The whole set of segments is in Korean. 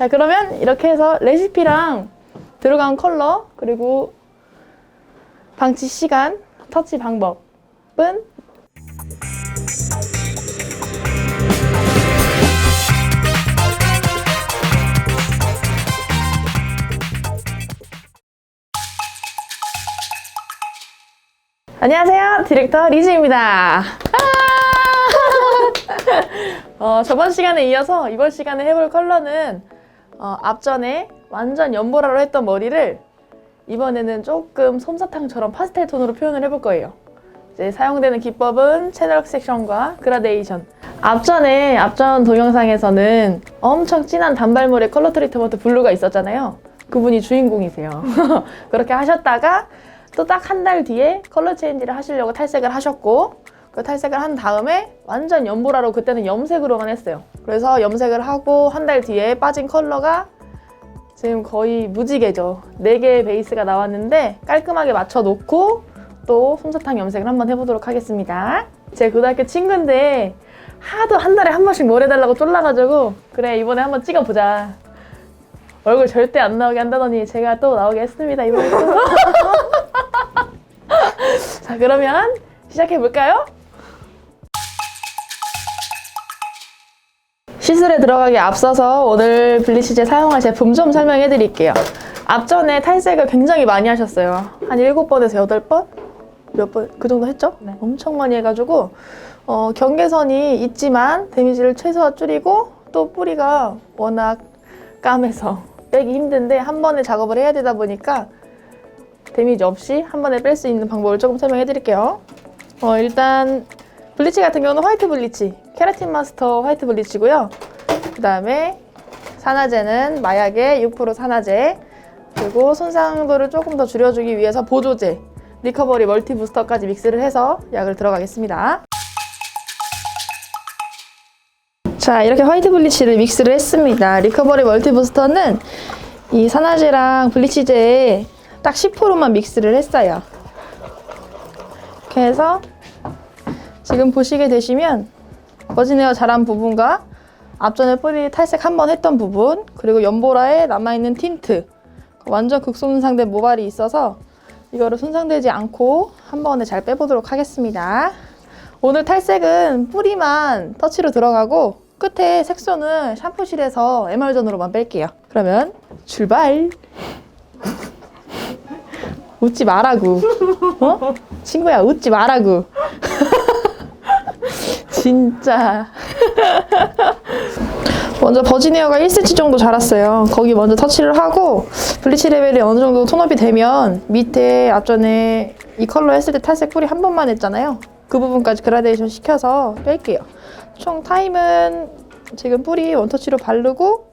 자, 그러면 이렇게 해서 레시피랑 들어간 컬러, 그리고 방치 시간, 터치 방법은 안녕하세요. 디렉터 리즈입니다. 아! 어, 저번 시간에 이어서 이번 시간에 해볼 컬러는 어, 앞전에 완전 연보라로 했던 머리를 이번에는 조금 솜사탕처럼 파스텔 톤으로 표현을 해볼 거예요. 이제 사용되는 기법은 채널 섹션과 그라데이션. 앞전에 앞전 동영상에서는 엄청 진한 단발머리 컬러 트리트먼트 블루가 있었잖아요. 그분이 주인공이세요. 그렇게 하셨다가 또 딱 한 달 뒤에 컬러 체인지를 하시려고 탈색을 하셨고 그 탈색을 한 다음에 완전 연보라로 그때는 염색으로만 했어요. 그래서 염색을 하고 한 달 뒤에 빠진 컬러가 지금 거의 무지개죠. 4개의 베이스가 나왔는데 깔끔하게 맞춰놓고 또 솜사탕 염색을 한번 해보도록 하겠습니다. 제 고등학교 친구인데 하도 한 달에 한 번씩 뭘 해달라고 쫄라가지고 그래 이번에 한번 찍어보자. 얼굴 절대 안 나오게 한다더니 제가 또 나오게 했습니다 이번에 또. 자 그러면 시작해볼까요? 시술에 들어가기 앞서서 오늘 블리치제 사용할 제품 좀 설명해 드릴게요. 앞전에 탈색을 굉장히 많이 하셨어요. 한 7번에서 8번? 몇 번? 그 정도 했죠? 네. 엄청 많이 해가지고 어, 경계선이 있지만 데미지를 최소화 줄이고 또 뿌리가 워낙 까매서 빼기 힘든데 한 번에 작업을 해야 되다 보니까 데미지 없이 한 번에 뺄 수 있는 방법을 조금 설명해 드릴게요. 어, 일단 블리치 같은 경우는 화이트 블리치, 케라틴 마스터 화이트 블리치고요. 그 다음에 산화제는 마약의 6% 산화제, 그리고 손상도를 조금 더 줄여주기 위해서 보조제, 리커버리 멀티 부스터까지 믹스를 해서 약을 들어가겠습니다. 자, 이렇게 화이트 블리치를 믹스를 했습니다. 리커버리 멀티 부스터는 이 산화제랑 블리치제에 딱 10%만 믹스를 했어요. 이렇게 해서 지금 보시게 되시면 버진에어 자란 부분과 앞전에 뿌리 탈색 한 번 했던 부분 그리고 연보라에 남아있는 틴트 완전 극손상된 모발이 있어서 이거를 손상되지 않고 한 번에 잘 빼보도록 하겠습니다. 오늘 탈색은 뿌리만 터치로 들어가고 끝에 색소는 샴푸실에서 에멀전으로만 뺄게요. 그러면 출발! 웃지 말라고. 어? 친구야, 웃지 말라고. 진짜. 먼저 버지니어가 1cm 정도 자랐어요. 거기 먼저 터치를 하고 블리치 레벨이 어느 정도 톤업이 되면 밑에 앞전에 이 컬러 했을 때 탈색 뿌리 한 번만 했잖아요. 그 부분까지 그라데이션 시켜서 뺄게요. 총 타임은 지금 뿌리 원터치로 바르고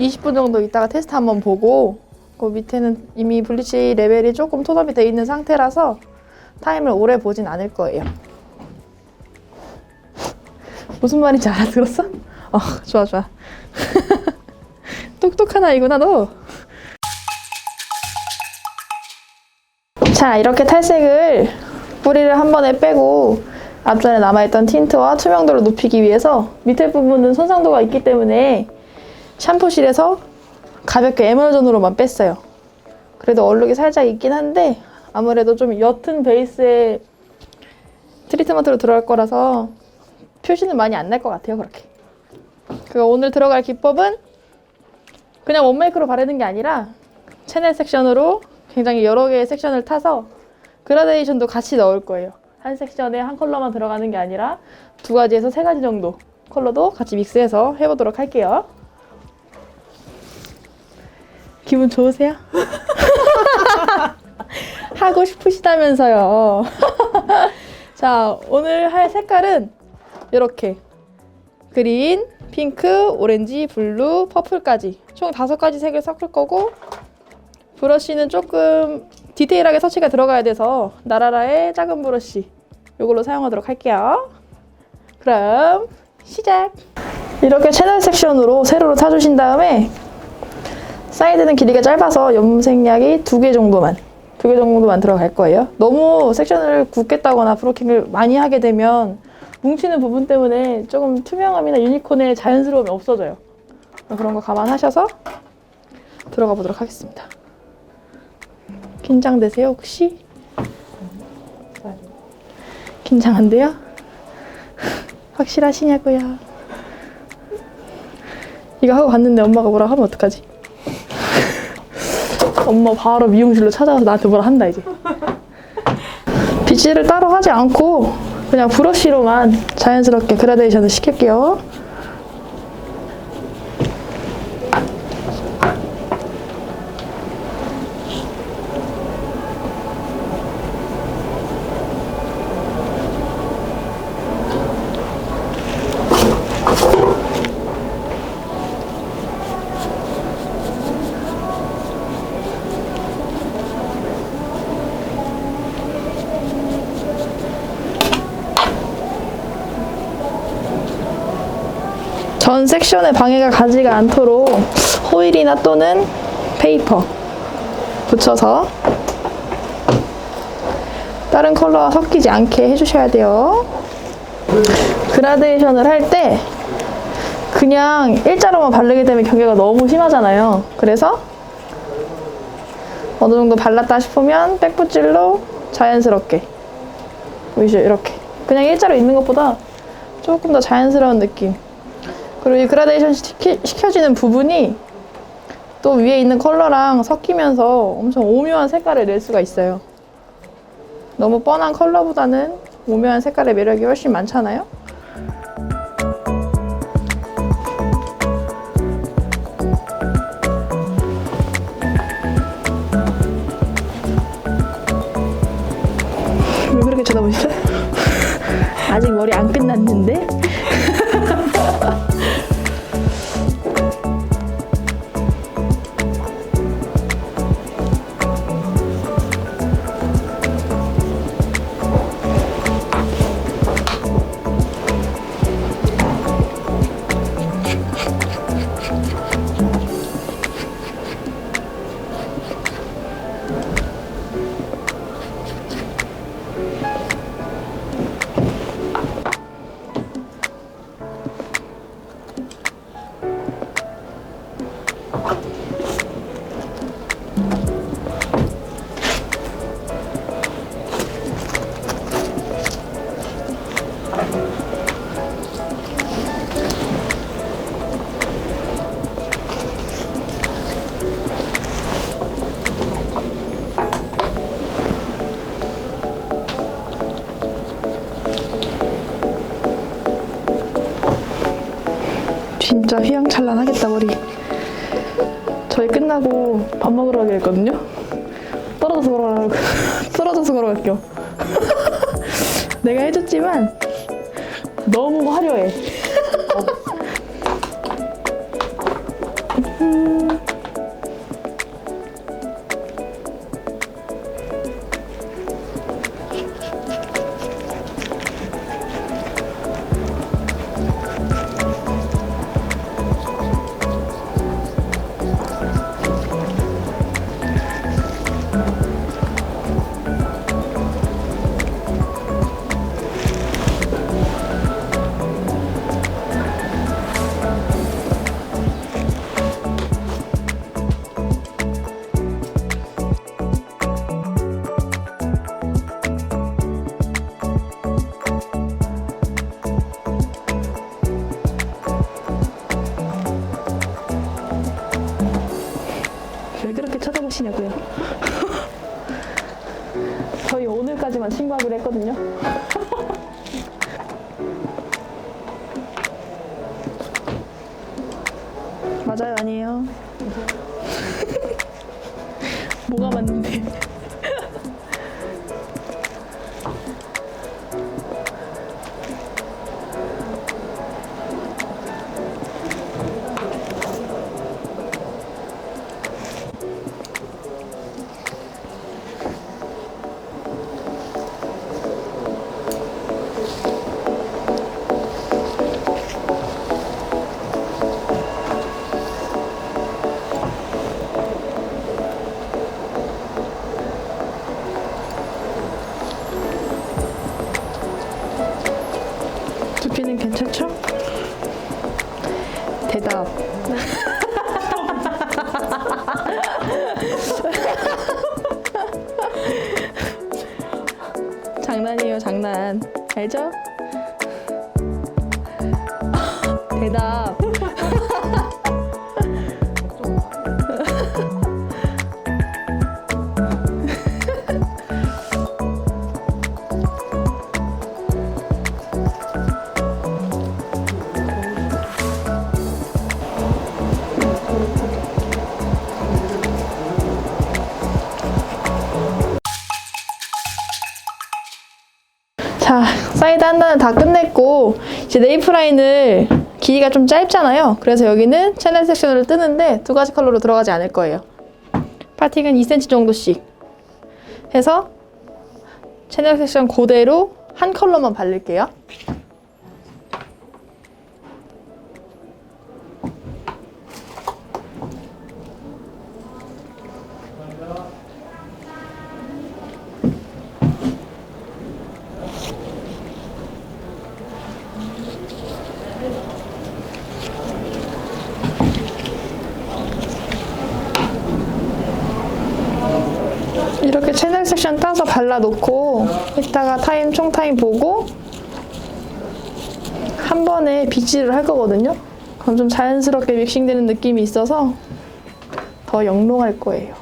20분 정도 있다가 테스트 한번 보고 그 밑에는 이미 블리치 레벨이 조금 톤업이 돼 있는 상태라서 타임을 오래 보진 않을 거예요. 무슨 말인지 알아들었어? 어, 좋아, 좋아. 똑똑한 아이구나, 너. 자, 이렇게 탈색을 뿌리를 한 번에 빼고 앞전에 남아있던 틴트와 투명도를 높이기 위해서 밑에 부분은 손상도가 있기 때문에 샴푸실에서 가볍게 에멀전으로만 뺐어요. 그래도 얼룩이 살짝 있긴 한데 아무래도 좀 옅은 베이스의 트리트먼트로 들어갈 거라서 표시는 많이 안 날 것 같아요, 그렇게. 그 오늘 들어갈 기법은 그냥 원메이크로 바르는 게 아니라 채널 섹션으로 굉장히 여러 개의 섹션을 타서 그라데이션도 같이 넣을 거예요. 한 섹션에 한 컬러만 들어가는 게 아니라 두 가지에서 세 가지 정도 컬러도 같이 믹스해서 해보도록 할게요. 기분 좋으세요? 하고 싶으시다면서요. 자, 오늘 할 색깔은 이렇게 그린, 핑크, 오렌지, 블루, 퍼플까지 총 다섯 가지 색을 섞을 거고 브러쉬는 조금 디테일하게 터치가 들어가야 돼서 나라라의 작은 브러쉬 이걸로 사용하도록 할게요. 그럼 시작! 이렇게 채널 섹션으로 세로로 타주신 다음에 사이드는 길이가 짧아서 염색약이 두 개 정도만 두 개 정도만 들어갈 거예요. 너무 섹션을 굽겠다거나 브로킹을 많이 하게 되면 뭉치는 부분 때문에 조금 투명함이나 유니콘의 자연스러움이 없어져요. 그런 거 감안하셔서 들어가 보도록 하겠습니다. 긴장되세요 혹시? 긴장 안 돼요? 확실하시냐고요? 이거 하고 갔는데 엄마가 뭐라 하면 어떡하지? 엄마 바로 미용실로 찾아와서 나한테 뭐라 한다 이제. 빗질을 따로 하지 않고 그냥 브러쉬로만 자연스럽게 그라데이션을 시킬게요. 전 섹션에 방해가 가지가 않도록 호일이나 또는 페이퍼 붙여서 다른 컬러와 섞이지 않게 해주셔야 돼요. 그라데이션을 할 때 그냥 일자로만 바르게 되면 경계가 너무 심하잖아요. 그래서 어느 정도 발랐다 싶으면 백붓질로 자연스럽게 보이시죠? 이렇게 그냥 일자로 있는 것보다 조금 더 자연스러운 느낌 그리고 이 그라데이션 시키, 시켜지는 부분이 또 위에 있는 컬러랑 섞이면서 엄청 오묘한 색깔을 낼 수가 있어요. 너무 뻔한 컬러보다는 오묘한 색깔의 매력이 훨씬 많잖아요. 왜 그렇게 쳐다보시죠? 아직 머리 안 끝났는데? 진짜 휘황찬란하겠다 머리. 저희 끝나고 밥 먹으러 가기로 했거든요. 떨어져서 걸어가고 떨어져서 걸어갈게요. 내가 해줬지만 너무 화려해. 전까지만 친구하기로 했거든요. 맞아요, 아니에요? 뭐가 맞는데? 장난 단은 다 끝냈고 이제 네이프 라인을 길이가 좀 짧잖아요. 그래서 여기는 채널 섹션으로 뜨는데 두 가지 컬러로 들어가지 않을 거예요. 파팅은 2cm 정도씩 해서 채널 섹션 그대로 한 컬러만 바를게요. 이렇게 채널 섹션 따서 발라놓고 이따가 타임 총 타임 보고 한 번에 빗질을 할 거거든요. 그럼 좀 자연스럽게 믹싱되는 느낌이 있어서 더 영롱할 거예요.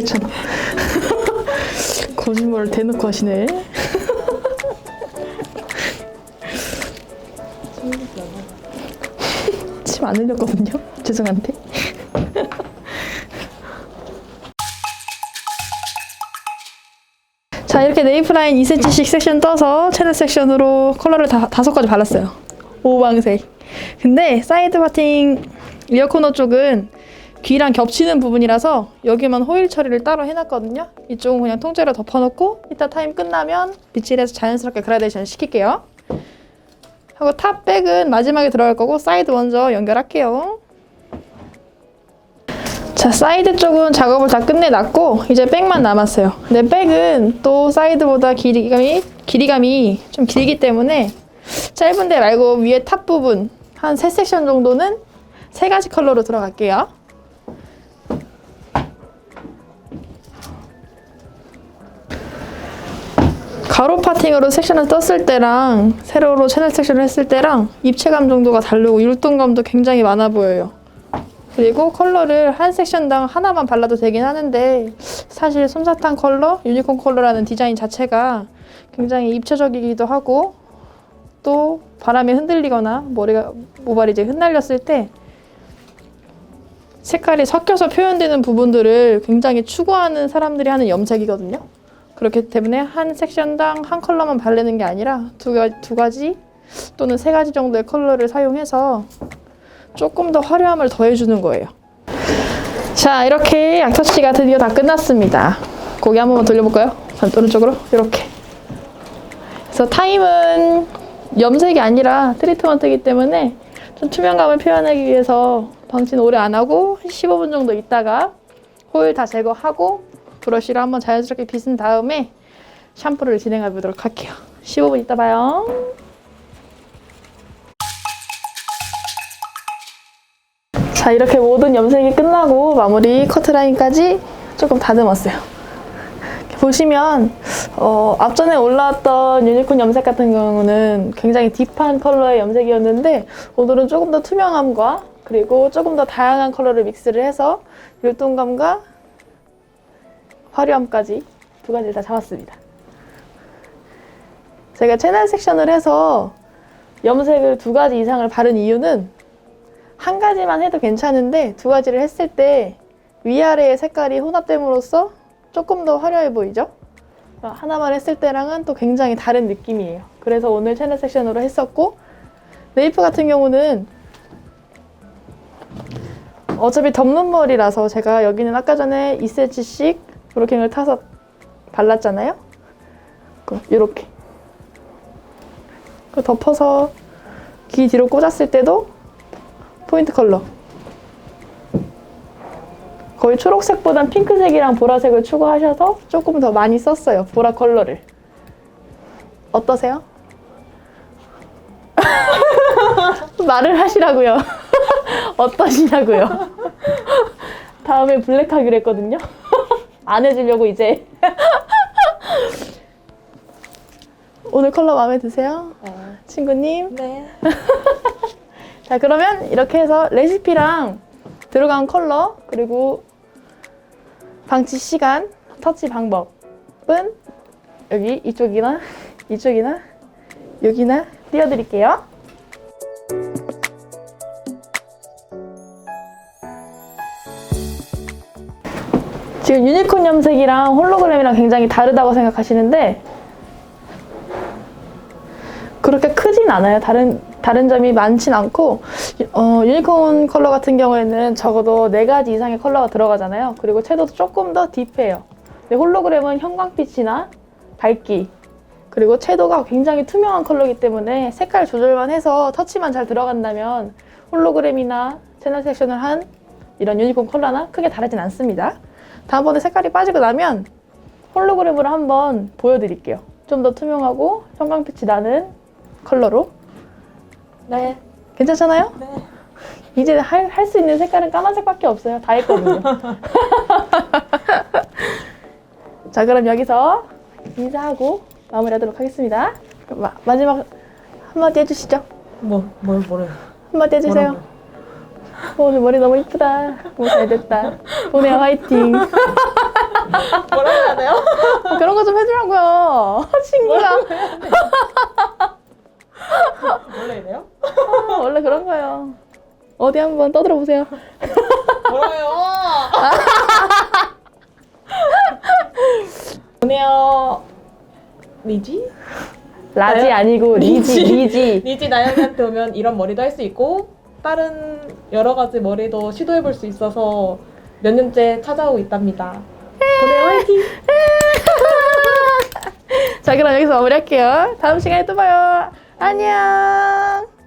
8,000원. 거짓말을 대놓고 하시네. 침 안 흘렸거든요. 죄송한데. 자, 이렇게 네이프라인 2cm씩 섹션 떠서 채널 섹션으로 컬러를 다, 다섯 가지 발랐어요. 오방색. 근데 사이드 바팅 리어 코너 쪽은 귀랑 겹치는 부분이라서 여기만 호일 처리를 따로 해놨거든요. 이쪽은 그냥 통째로 덮어놓고 이따 타임 끝나면 빗질해서 자연스럽게 그라데이션 시킬게요. 하고 탑 백은 마지막에 들어갈 거고 사이드 먼저 연결할게요. 자 사이드 쪽은 작업을 다 끝내놨고 이제 백만 남았어요. 근데 백은 또 사이드보다 길이감이 길이감이 좀 길기 때문에 짧은데 말고 위에 탑 부분 한 세 섹션 정도는 세 가지 컬러로 들어갈게요. 가로 파팅으로 섹션을 떴을 때랑 세로로 채널 섹션을 했을 때랑 입체감 정도가 다르고 율동감도 굉장히 많아 보여요. 그리고 컬러를 한 섹션당 하나만 발라도 되긴 하는데 사실 솜사탕 컬러, 유니콘 컬러라는 디자인 자체가 굉장히 입체적이기도 하고 또 바람에 흔들리거나 머리가 모발이 이제 흩날렸을 때 색깔이 섞여서 표현되는 부분들을 굉장히 추구하는 사람들이 하는 염색이거든요. 그렇기 때문에 한 섹션당 한 컬러만 바르는 게 아니라 두, 가, 두 가지 또는 세 가지 정도의 컬러를 사용해서 조금 더 화려함을 더해주는 거예요. 자, 이렇게 양터치가 드디어 다 끝났습니다. 고개 한 번만 돌려볼까요? 오른쪽으로 이렇게. 그래서 타임은 염색이 아니라 트리트먼트이기 때문에 좀 투명감을 표현하기 위해서 방진 오래 안 하고 15분 정도 있다가 호일 다 제거하고 브러쉬로 한번 자연스럽게 빗은 다음에 샴푸를 진행해 보도록 할게요. 15분 있다 봐요. 자 이렇게 모든 염색이 끝나고 마무리 커트라인까지 조금 다듬었어요. 보시면 어, 앞전에 올라왔던 유니콘 염색 같은 경우는 굉장히 딥한 컬러의 염색이었는데 오늘은 조금 더 투명함과 그리고 조금 더 다양한 컬러를 믹스를 해서 율동감과 화려함까지 두 가지를 다 잡았습니다. 제가 채널 섹션을 해서 염색을 두 가지 이상을 바른 이유는 한 가지만 해도 괜찮은데 두 가지를 했을 때 위아래의 색깔이 혼합됨으로써 조금 더 화려해 보이죠? 하나만 했을 때랑은 또 굉장히 다른 느낌이에요. 그래서 오늘 채널 섹션으로 했었고 네이프 같은 경우는 어차피 덮는 머리라서 제가 여기는 아까 전에 2cm씩 브 로킹을 타서 발랐잖아요. 이렇게. 그 덮어서 귀 뒤로 꽂았을 때도 포인트 컬러. 거의 초록색보단 핑크색이랑 보라색을 추구하셔서 조금 더 많이 썼어요 보라 컬러를. 어떠세요? 말을 하시라고요. 어떠시냐고요. 다음에 블랙 하기로 했거든요 안 해주려고 이제 오늘 컬러 마음에 드세요? 친구님 네. 자 그러면 이렇게 해서 레시피랑 들어간 컬러 그리고 방치 시간 터치 방법은 여기 이쪽이나 이쪽이나 여기나 띄워드릴게요 지금 유니콘 염색이랑 홀로그램이랑 굉장히 다르다고 생각하시는데 그렇게 크진 않아요. 다른 다른 점이 많진 않고 어, 유니콘 컬러 같은 경우에는 적어도 네 가지 이상의 컬러가 들어가잖아요. 그리고 채도도 조금 더 딥해요. 근데 홀로그램은 형광빛이나 밝기 그리고 채도가 굉장히 투명한 컬러이기 때문에 색깔 조절만 해서 터치만 잘 들어간다면 홀로그램이나 채널 섹션을 한 이런 유니콘 컬러나 크게 다르진 않습니다. 다음번에 색깔이 빠지고 나면 홀로그램으로 한번 보여드릴게요. 좀 더 투명하고 형광빛이 나는 컬러로 네. 괜찮잖아요? 네. 이제 할 수 있는 색깔은 까만색밖에 없어요. 다 했거든요. 자, 그럼 여기서 인사하고 마무리하도록 하겠습니다. 마, 마지막 한마디 해주시죠. 뭐, 뭘, 뭐래. 한마디 해주세요. 뭐라고요? 어, 오늘 머리 너무 이쁘다. 너무 잘 됐다. 보내요, 화이팅. 뭐라 해야 돼요? 그런 거 좀 해주라고요. 친구가. 원래 이래요? 어, 원래 그런 거예요. 어디 한번 떠들어 보세요. 뭐라요? 보내요. 니지? 라지? 아니고 리지, 리지. 리지. 나영이한테 오면 이런 머리도 할 수 있고 다른 여러 가지 머리도 시도해 볼 수 있어서 몇 년째 찾아오고 있답니다. 보내요 화이팅! 자, 그럼 여기서 마무리할게요. 다음 시간에 또 봐요. 안녕.